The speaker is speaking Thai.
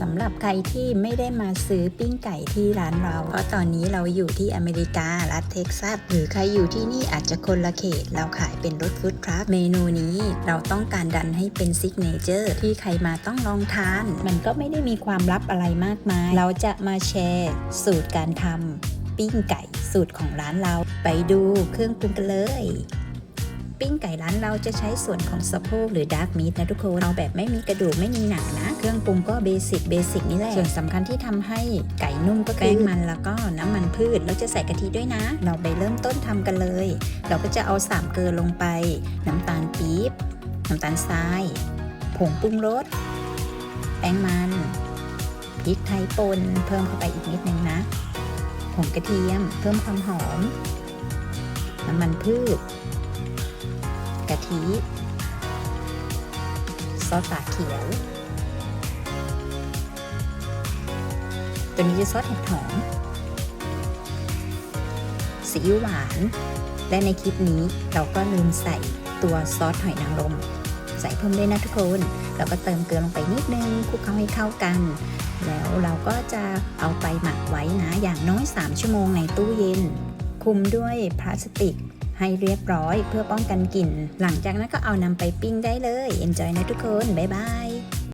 สำหรับใครที่ไม่ได้มาซื้อปิ้งไก่ที่ร้านเรา เพราะตอนนี้เราอยู่ที่อเมริการัฐเท็กซัส หรือใครอยู่ที่นี่อาจจะคนละเขต เราขายเป็นรถฟู้ดทรัคเมนูนี้เราต้องการดันให้เป็นซิกเนเจอร์ที่ใครมาต้องลองทาน มันก็ไม่ได้มีความลับอะไรมากมาย เราจะมาแชร์สูตรการทำปิ้งไก่สูตรของร้านเราไปดูเครื่องปรุงกันเลย ปิ้งไก่ร้านเราจะใช้ส่วนของสะโพกหรือดาร์กมีทนะทุกคนเอาแบบไม่มีกระดูกไม่มีหนังนะ เครื่องปรุงก็เบสิกเบสิกนี่แหละ ส่วนสำคัญที่ทำให้ไก่นุ่มก็คือแป้งมันแล้วก็น้ำมันพืชแล้วจะใส่กะทิด้วยนะ เราไปเริ่มต้นทำกันเลย เราก็จะเอาสามเกลือลงไป น้ำตาลปี๊บน้ำตาลทราย ผงปรุงรส แป้งมันพริกไทยป่นเพิ่มเข้าไปอีกนิดนึงนะ ผงกระเทียมเพิ่มความหอม น้ำมันพืชิซอสฝาเขียว ตัวนี้จะซอสเห็ดหอมซีอิ๊วหวาน และในคลิปนี้เราก็ลืมใส่ตัวซอสหอยนางรม ใส่เพิ่มด้วยนะทุกคน เราก็เติมเกลือลงไปนิดนึงคลุกเคล้าให้เข้ากัน แล้วเราก็จะเอาไปหมักไว้นะ อย่างน้อย 3 ชั่วโมงในตู้เย็น คุมด้วยพลาสติก ให้เรียบร้อยเพื่อป้องกันกลิ่น หลังจากนั้นก็เอานำไปปิ้งได้เลย enjoy นะทุกคน บ๊ายบาย